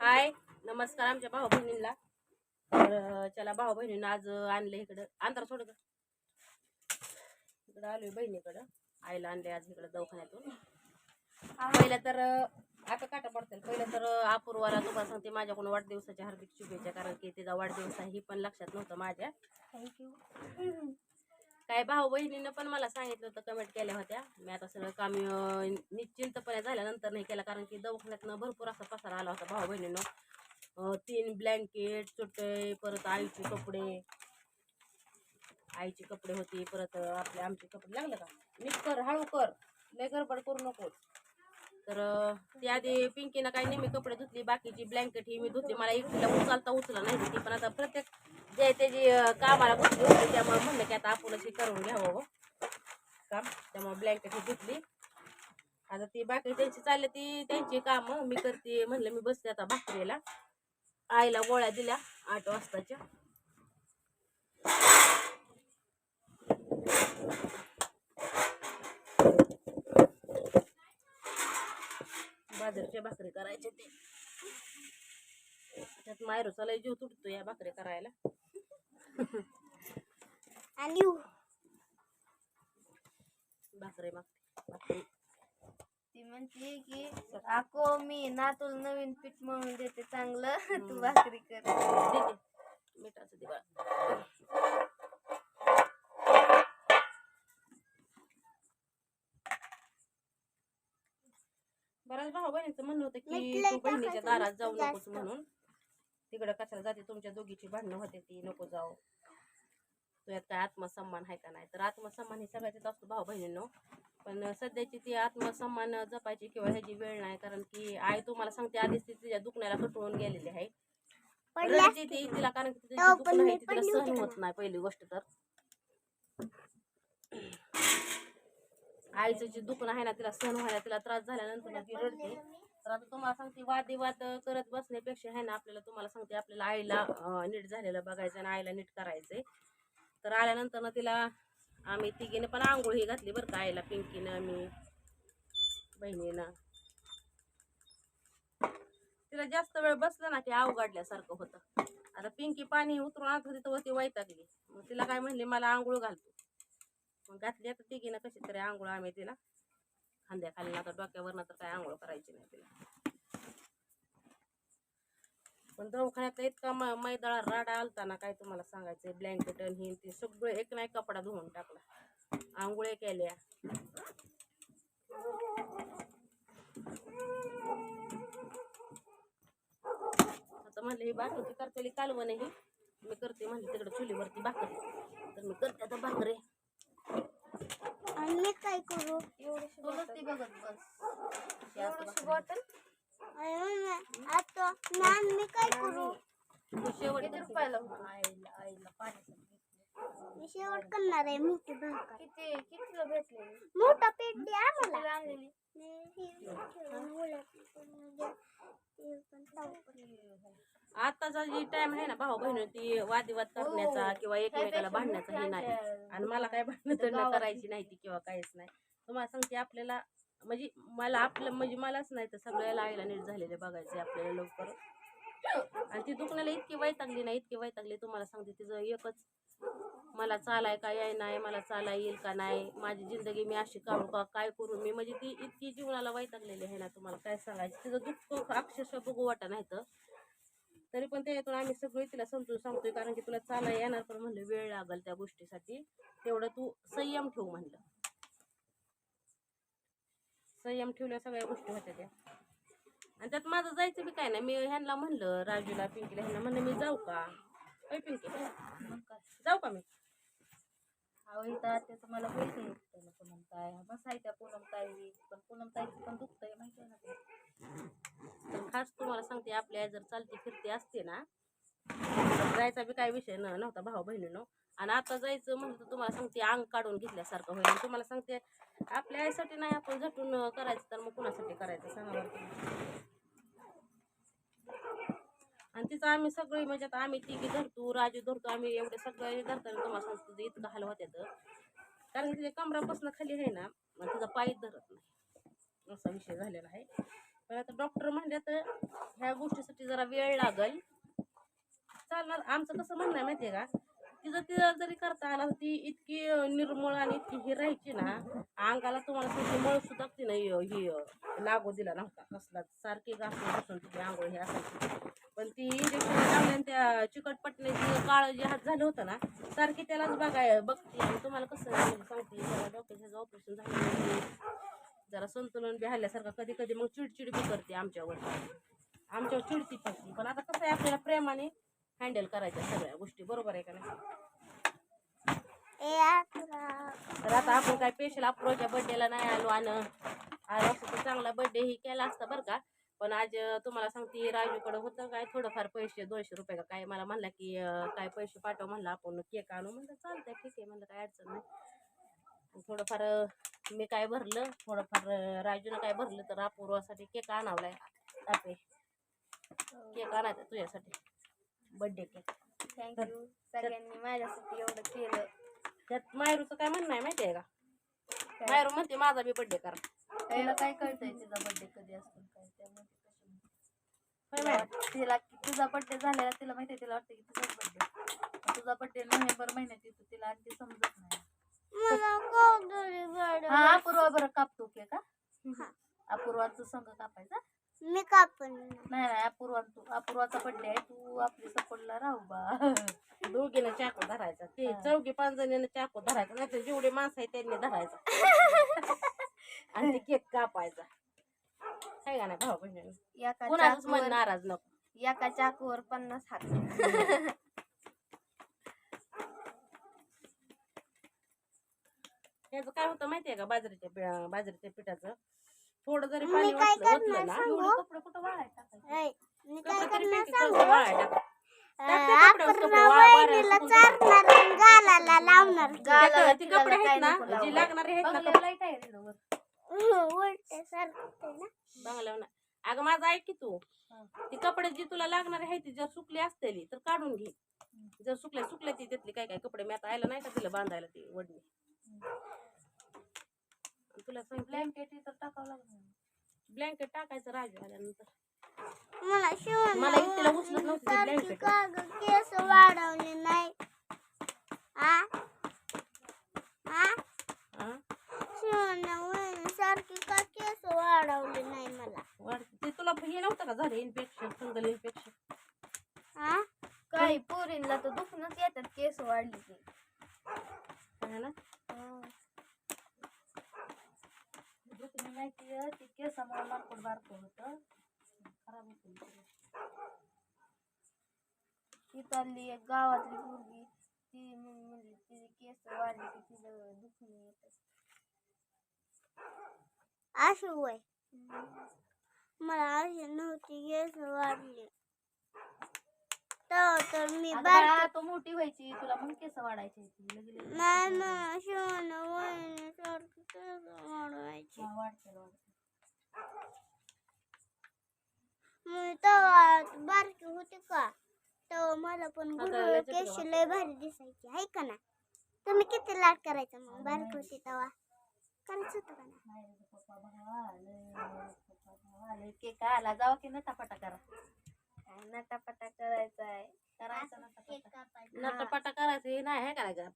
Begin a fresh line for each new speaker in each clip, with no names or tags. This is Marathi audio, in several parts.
हाय नमस्कार आमच्या भाऊ बहिणींना तर चला भाऊ बहिणीनं आज आणलं इकडं. अंतर सोड इकडं आलोय बहिणीकडं. आईला आणले आज इकडं दवाखान्यातून. पहिलं तर आता काटा पडतील पहिलं तर अपूर्वाला तुम्हाला सांगते माझ्याकडून वाढदिवसाच्या हार्दिक शुभेच्छा. कारण की तिचा वाढदिवस आहे ही पण लक्षात नव्हतं माझ्या.
थँक्यू
काय भाऊ बहिणीनं पण मला सांगितलं होतं कमेंट केल्या होत्या. मी आता सगळं काम निश्चिंतपणे झाल्यानंतर नाही केलं कारण की दवाखान्यातनं भरपूर असा पसारा आला होता भाऊ बहिणीनं. तीन ब्लँकेट चुटे परत आईचे कपडे. आईचे कपडे होते परत आपले आमचे कपडे लागलं का? नीट कर हळू कर लय गडबड करू नकोस तर त्याआधी ती आधी पिंकीनं काही नेहमी कपडे धुतली बाकीची ब्लँकेट ही मी धुतली. मला एकटीला उचलता उचला नाही ती पण आता प्रत्येक जे त्याची कामाला बसली होती त्यामुळे म्हणलं की आता आपण अशी करून घ्यावं हो. काम त्यामुळे ब्लँकेट ही आता ती बाकी त्यांची चालले ती त्यांची कामं मी करते म्हणलं मी बसते आता भाकरीला. आईला गोळ्या दिल्या आठ वाजताच्या. बाजरीच्या भाकरी करायचे ते त्यात मायरूचा लय जीव तुटतो या भाकरी करायला.
आणि
भाकरी मागते. भाकरी
ती म्हणते की आको मी ना तुला नवीन पीठ मळून देते चांगलं. तू भाकरी कर.
देते मिठाचं दे बाळा बऱ्याच भाऊ बहिणीचं म्हणणं होतं की तू बहिणीच्या दारात जाऊ नकोस. म्हणून. तिकडं कशाला जाते? तुमच्या दोघीची भांडणं होते ती. नको जाऊ. तुझ्यात काय आत्मसन्मान आहे का नाही? तर आत्मसन्मान ही सगळ्यात असतो भाऊ बहिणींनो. पण सध्याची ती आत्मसन्मान जपायची किंवा ह्याची वेळ नाही. कारण की आई तुम्हाला सांगते आधीच ती तिच्या दुखण्याला कटळून गेलेली आहे. ती तिला कारण की तिला सहन
होती
नाही पहिली गोष्ट तर. आईचं जे दुखणं आहे ना तिला सहन व्हायला तिला त्रास झाल्यानंतर ती रडते. तर आता तुम्हाला सांगते वादविवाद करत बसण्यापेक्षा आहे ना आपल्याला तुम्हाला सांगते आपल्याला आईला नीट झालेलं बघायचं आणि आईला नीट करायचंय. तर आल्यानंतर ना तिला आम्ही तिघीने पण आंघोळ ही घातली बरं का आईला पिंकीनं आम्ही बहिणीनं. तिला जास्त वेळ बसलं ना की अवघडल्यासारखं होतं. आता पिंकी पाणी उतरून आणत होती तर ती वैतागली. मग तिला काय म्हणली मला आंघोळ घालतो मग घातली आता तिघीनं कशी तरी आंघोळ आम्ही तिला खांद्या खाली आता डोक्यावरनं तर काय आंघोळ करायची नाही तिला. पण दवाखान्यात इतका म मैदळा राडा आलता ना काय तुम्हाला सांगायचं ब्लँकेट आणि ते सगळं एक नाही कपडा धुवून टाकला. आंघोळ्या केल्या. आता म्हणलं ही बाकीची करतेली कालवण ही. मी करते म्हणले तिकडे चुलीवरती भाकरी. तर मी करते आता भाकरी.
आणि मी काय करू
नुसती बघत बस
एवढीशी बॉटल आता मॅम मी काय करू
तू शेवट
किती
करते.
रुपयाला
आईला आईला पाणी
मी शेवट करणार आहे मोठी भाकर
किती कितीला भेटले
मोठा पेट द्या मला
आणलेली
आताचा जी टाइम आहे ना भाऊ बहिणी ती वादविवाद करण्याचा किंवा एकमेकाला भांडण्याचा हे नाही. आणि मला काय भांडणं करायची नाही ती किंवा काहीच नाही. तुम्हाला सांगते आपल्याला म्हणजे मला आपलं म्हणजे मलाच नाही तर सगळ्याला आईला नीट झालेले बघायचे आपल्याला लवकर. आणि ती दुखण्याला इतकी वैतागली नाही इतकी वैतागली तुम्हाला सांगते तिचं एकच मला चालाय का याय नाही मला चाला येईल का नाही माझी जिंदगी मी अशी काढू का काय करू मी? म्हणजे ती इतकी जीवनाला वैतागलेली आहे ना तुम्हाला काय सांगायचं? तिचं दुःख अक्षरशः बघू वाटा नाही तर. तरी पण त्याच्यातून आम्ही सगळी तिला समजून सांगतोय कारण की तुला चाला येणार पण म्हणलं वेळ लागल त्या गोष्टीसाठी. तेवढं तू संयम ठेव म्हणलं. संयम ठेवल्या सगळ्या गोष्टी होत्या त्या. आणि त्यात माझं जायचं बी काय नाही. मी ह्यांना म्हणलं राजूला पिंकीला ह्यांना म्हणलं मी जाऊ का? अय पिंकी जाऊ का मी?
अहो इथं आत्याचं मला पैसे आहे त्याला पूनम ताई आहे त्या पूनम ताई पण पूनम ताईचं पण दुखतंय माहिती आहे ना ते.
तर खास तुम्हाला सांगते आपल्या जर चालती फिरती असते ना तर जायचा बी काय विषय न नव्हता भाऊ बहिणीनो. आणि आता जायचं म्हणलं तर तुम्हाला सांगते अंग काढून घेतल्यासारखं होईल. आणि तुम्हाला सांगते आपल्या आईसाठी नाही आपण झटून करायचं तर मग कुणासाठी करायचं? सांगा बरं तुम्ही. आणि तिचं आम्ही सगळी म्हणजे आता आम्ही तिघी धरतो राजू धरतो आम्ही एवढे सगळे धरताना तुम्हाला सांगतो इथं इतकं हाल कारण तिच्या कमरापासून खाली आहे ना मग तिचा पायीच धरत नाही. असा विषय झालेला आहे. पण आता डॉक्टर म्हणले तर ह्या गोष्टीसाठी जरा वेळ लागेल. चालणार आमचं कसं म्हणणं आहे माहिती आहे का? तिचं तिला जरी करता आला ती इतकी निर्मळ आणि इतकी ही राहायची ना अंगाला तुम्हाला सांगते मळ सुद्धा तिनं य- ही लागू दिला नव्हता. कसला सारखी घासून बसून तिची आंघोळ ही असायची. पण ती इंजेक्शन लावल्याने त्या चिकटपटणे जे जे हात झालं होतं ना सारखी त्यालाच बघाय बघते. आणि तुम्हाला कसं सांगते त्याला डोक्याचं ऑपरेशन झालं जरा संतुलन बी हल्ल्यासारखं कधी कधी मग चिडचिड बी करते आमच्यावर. आमच्यावर चिडती पण पण आता कसं आहे आपल्याला प्रेमाने हँडल करायच्या सगळ्या गोष्टी बरोबर आहे का नाही? तर आता आपण काय स्पेशल अप्रोच्या बर्थडेला नाही आलो आणि आज असं तर चांगला बर्थडे ही केला असता बरं का. पण आज तुम्हाला सांगते राजूकडे होतं काय थोडंफार पैसे दोनशे रुपये का काय मला म्हणला की काय पैसे पाठव म्हणलं आपण केक आणू म्हणलं चालतंय ठीक आहे म्हणलं काय अडचण नाही. थोडंफार मी काय भरलं थोडंफार राजूनं काय भरलं तर अपूर्वासाठी केक आणावलाय. तापे केक आणायचा तुझ्यासाठी. बर्थडे केक
थँक्यू सगळ्यांनी माझ्यासाठी एवढं केलं.
त्यात मायरूचं काय म्हणणं आहे माहिती आहे का? मायरू म्हणते माझा बी बर्थडे करा.
तिला काय कळतंय तिचा बर्थडे कधी असतो काय? त्यामुळे ती कशी म्हणते.
होय
तिला तुझा बर्थडे झालेला तिला माहिती तिला वाटतं की तुझाच बर्थडे तुझा बर्थडे नोव्हेंबर महिन्यात येतो तिला आणखी समजत नाही.
मला
हा अपूर्वा बरं कापतो के का अपूर्वाचं संघ कापायचा.
मी कापून
नाही. नाही अपूर्वा तू अपूर्वाचा बर्थडे आहे तू आपली सपोर्टला राहू बा.
दोघीनं चाकू धरायचा. ते
हा.
चौघी पाच जणीनं चाकू धरायचा नाही तर जेवढे माणसं आहेत त्यांनी धरायचा. आणि ते केक कापायचा. काय का नाही भाऊ बहिणी
एका
कोणाच मन
चाकूवर
नाराज नको.
एका चाकूवर पन्नास हात.
त्याचं काय होतं माहितीये का बाजरीच्या पि- बाजरीच्या पिठाचं? थोडं जरी पाणी वाटलं ना?
एवढे कपडे कुठं वाळायला टाकायचे?
वाळायला ते कपडे आहेत ना. जी लागणारे आहेत ना
लाइट आहे
बंगल्यावर ना. अगं माझं ऐक की तू. ती कपडे जी तुला लागणार आहे ती जर सुकली असतेली तर काढून घे. जर सुकल्या सुकल्या ती त्यातली काय काय कपडे मी आता आयला नाही का तिला बांधायला ती वडणी? आणि तुला
ब्लँकेट इथं टाकावं लागणार.
ब्लँकेट टाकायचं राजू आल्यानंतर
मला शिवण
मला इतकीला उचलत नव्हती ती
सारखी
blanket.
का ग केस वाढवले नाही. आ? आ?
हा?
शिवण सारखी का केस वाढवले नाही मला?
वाढ- ते तुला हे नव्हतं का झालं इन्फेक्शन फंगल इन्फेक्शन
आ? काही पोरींना तर दुखणच येतात केस वाढली की.
ना
म्हणजे ती केसामुळे मारकोड बारकं होतं खराब होतं
ती. चालली एक गावातली मुलगी ती मग म्हणली तिचे केस वाढली की तिला दुखून येत. अशी वय मला अशी नव्हती केस वाढली. तर तर मी
आता
बारकी
तू मोठी व्हायची तुला मग केस वाढायची. लगे लगे
नाही ना शिवण वहिनी सारखी केस वाढवायची.
हा, वाढते वाढते.
मी तेव्हा बारकी होते का? तेव्हा मला पण
आता
गुरु
लय
केस
चटकं
लय भारी दिसायची आहे का ना तुम्ही किती लाट करायचा मग बारकी होती तेव्हा? करायचं होतं का ना
नाही रे, पप्पा भावाले, पप्पा भावाले. केक आला जावा की नटापटा करा.
काय नटापटा करायचा आहे
करायचं नटापटा.
नटपटा करायचं हे नाही आहे का नाही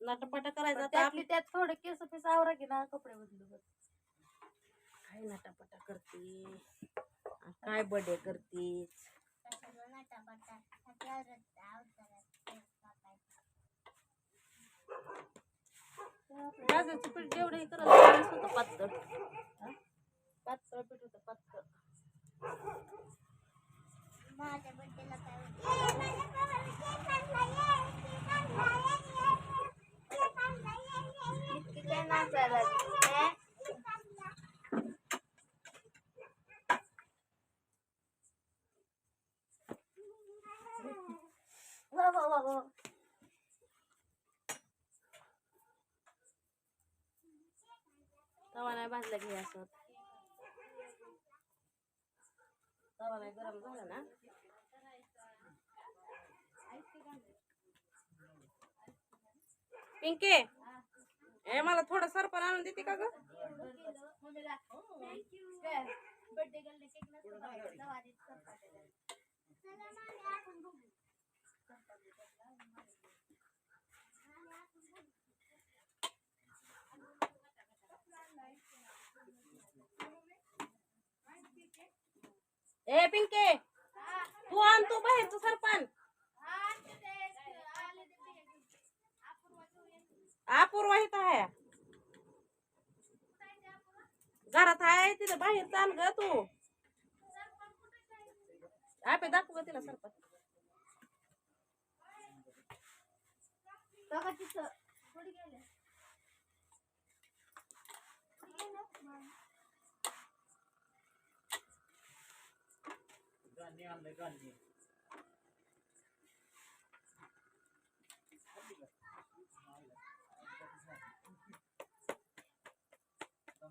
नटपटा करायचं आता
त्यातली त्यात थोडे केस पिस आवरा की ना कपडे बदलू बस.
काय नटापटा करते काय बर्थडे करते गाजरचं पीठ जेवढं करत होतं पातळ. हा? पातळ पीठ होतं पातळ.
माझ्या बड्डेला काय इतकी काय नाचायला
तवा नाही भाजला घे असं तवा गरम झालं ना. पिंके हे मला थोडं सरपण आणून देते का ग?
बर्थडे गर्ल केक नसतो खायचा, दवा देत सरपटायला. चला मामी, आपण बघू.
ए पिंके तू आण तू बाहेरचं सरपण. अपूर्वा इथं आहे. घरात आहे तिथं बाहेर चाल ग तू. आपे दाखव ग तिला सरपण.
आणलंय गांधी.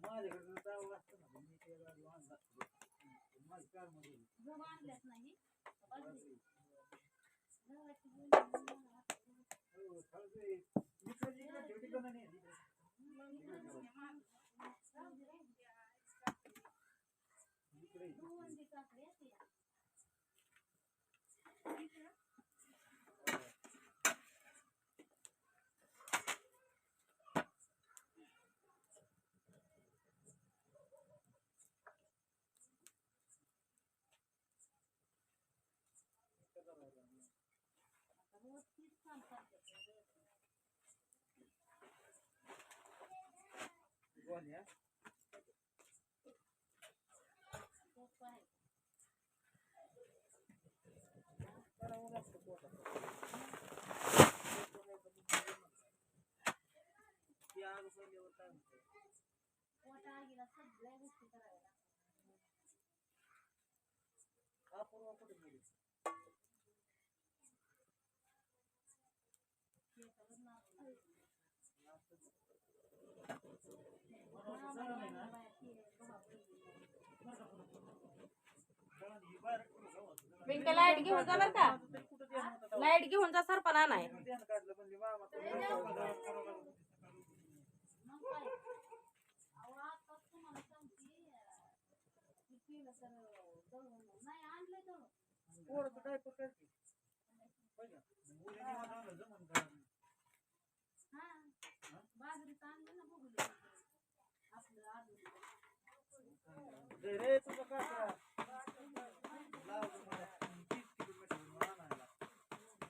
माझ्याकडे जावं
लागतं ना मी ते लहान कारमध्ये
आणल्याच
नाही.
हो,
मी कधी One, yeah?
पिंके लाइट घेऊन जा बर का लाइट घेऊन जा सरपण आणाय
रे तुझं काका लाव गं मला किलोमीटर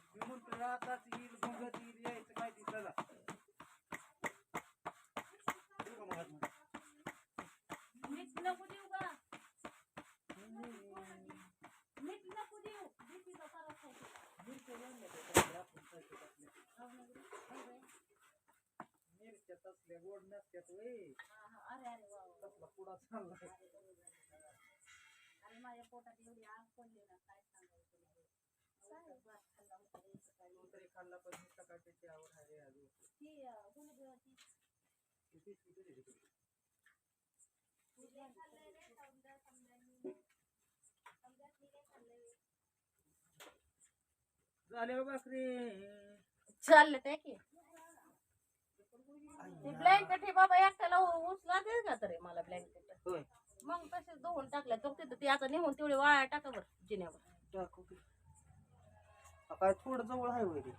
मी म्हणतो आताच येईल भोगत येईल यायचं काय ती
नको देऊ का मीठ नको देऊ भीतीचा त्रास आहे
मिरच्यात गोड नसत्यात वय
अरे अरे वा वा.
कसला पुडा चाललाय
अरे माझ्या पोटात एवढी आग पडली ना काय सांगायचं तुला. काय भात खाल्ला होता रे सकाळी.
तू तरी खाल्ला पण मी सकाळची आवड आहे रे अजून
ती अं,
झाले हो बाकरी.
चालले ते की. ते ब्लँकेट हे बाबा एकट्याला उचला दे का तरी मला ब्लँकेट
होय.
मग तसेच धुवून टाकल्या तो तिथं ते आता नेऊन तेवढे टाका बरं जिन्यावर.
टाकू की. हा, काय थोडं जवळ आहे वय रे.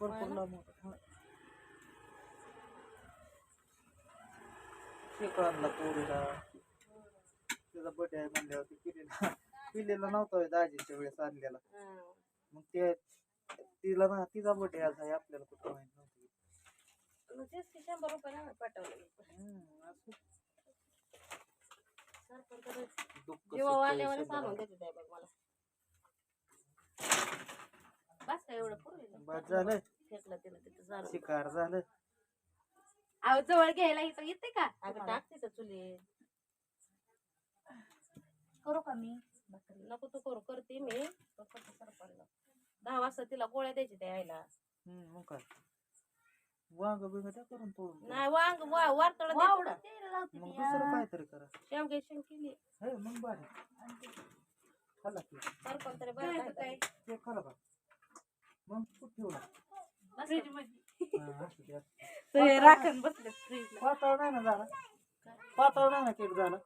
भरपूर लांब होतं. हा. शेक आणला पोरीला. तिचा बर्थडे आहे म्हणल्यावर ती पिलेला पिलेला नव्हता होय दाजीच्या वेळेस आणलेला.
हं.
मग ते तिला ना तिचा बर्थडे आज आहे आपल्याला कुठं माहीत नव्हतं.
मग तेच की शंभर रुपये नाही पाठवले तर
दुःख
जेव्हा वाल्यावाने
सगळं
सांगून देते ते बघ मला. बस का एवढं पुरलं
बस झालं.
फेकलं तिला तिथं
शिकार झालं.
अहो जवळ घ्यायला इथं येते का?
अगं टाक तिथं चुली.
करू का मी?
नको तू करू करते मी. तो फक्त सरपणला दहा वाजता तिला गोळ्या द्यायची त्या यायला.
हम्म, मग काय? वांग बिंग त्या करून तोडून
नाही वांग वा वारतळ
वावडं. द्यायला लावते
मग
ती,
दुसरं काहीतरी करा.
शेवगे शेंग केली.
हे मग बारी खाला की.
सरपण तरी बरं काय
ते का मग कुठं ठेवला
फ्रीजमध्ये
हा, असू द्या.
सगळे राखण बसले
पातळ नाही ना झाला? पातळ नाही ना केक झाला?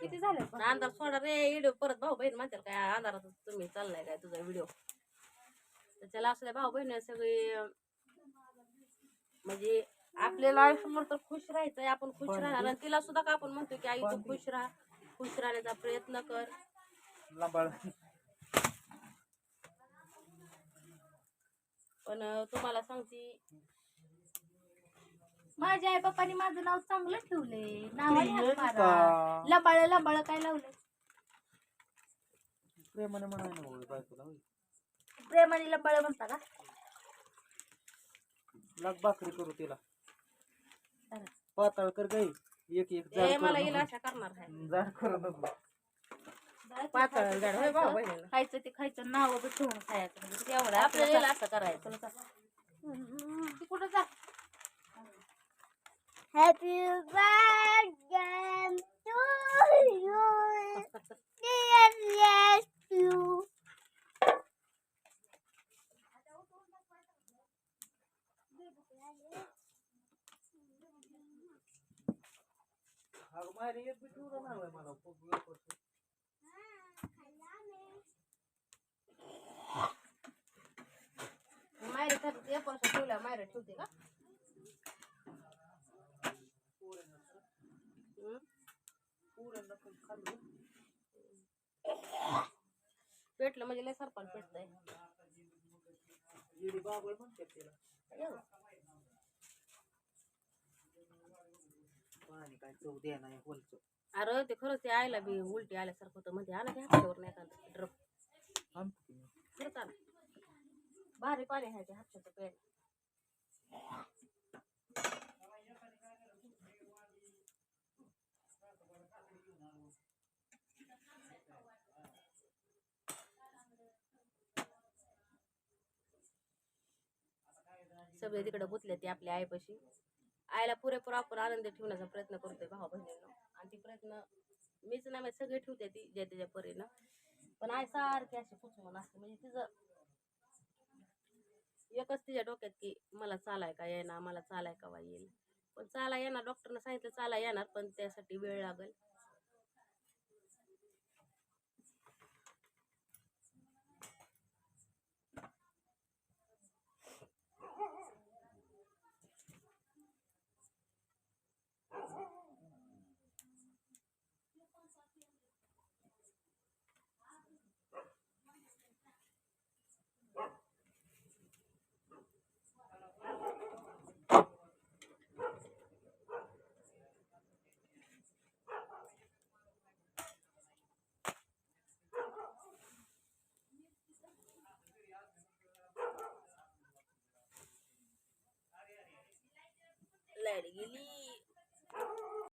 किती झाले
अंधार सोडा रे व्हिडिओ परत भाऊ बहीण म्हणतात काय अंधारात तुम्ही चाललाय काय तुझा व्हिडिओ त्याच्याला असल्या भाऊ बहीण सगळे अं, म्हणजे आपल्याला आयुष्यभर तर खुश राहायचंय आपण खुश राहणार. आणि तिला सुद्धा का आपण म्हणतो की आई तू खुश राहा खुश राहण्याचा प्रयत्न कर.
लंबाळ.
पण अं, तुम्हाला सांगते
माझ्या आई बापाने माझं नाव चांगलं ठेवलंय. नावाने लबाळ लबाळ काय लावलंय?
प्रेमाने म्हणाय ना होय बायकोला होय.
प्रेमाने लबाळ म्हणता का?
लाग भाकरी करू तिला. पाताळ कर गाई एक एक
ए मला
करू
येईल
नको.
अशा करणार आहे.
जाड करू नको.
पातळ आणि जाड होय भाऊ बहिणीला.
खायचं ते खायचं नाव बी ठेवून खायचं. म्हणजे
आपल्याला येईल
आपल्याला
असं करायचं.
ती कुठं जा?
Happy birthday to you dear you
अगं मारी एक बी ठेवलं नाही होय मला. खूप वेळ पडतो.
मायरे वर्ष ठेवल्या मायरे ठेवते का? पेटलं म्हणजे लय सरपण पेटतंय.
पाणी काय चव द्या नाही होलचं
अरे ते खरंच ते आयला बी उलटी आल्यासारखं होतं. मध्ये आलं की हातावर नाही का ड्रप. खरंच आलं भारी पाणी आहे ते हापशाचं प्यायला. सगळे तिकडे गुतले ते आपल्या आईपाशी. आईला पुरेपूर आपण आनंद ठेवण्याचा प्रयत्न करतोय भाऊ बहिणीनं. आणि ती प्रयत्न मीच नाही माहिती सगळे ठेवते ती ज्या त्याच्या परीनं. पण आई सारखी अशी पुचवून असते. म्हणजे तिचं एकच तिच्या डोक्यात की मला चालाय का येणार मला चालाय का येईल. पण चाला येणार डॉक्टरनं सांगितलं चाला येणार पण त्यासाठी वेळ लागेल. लाइट गेली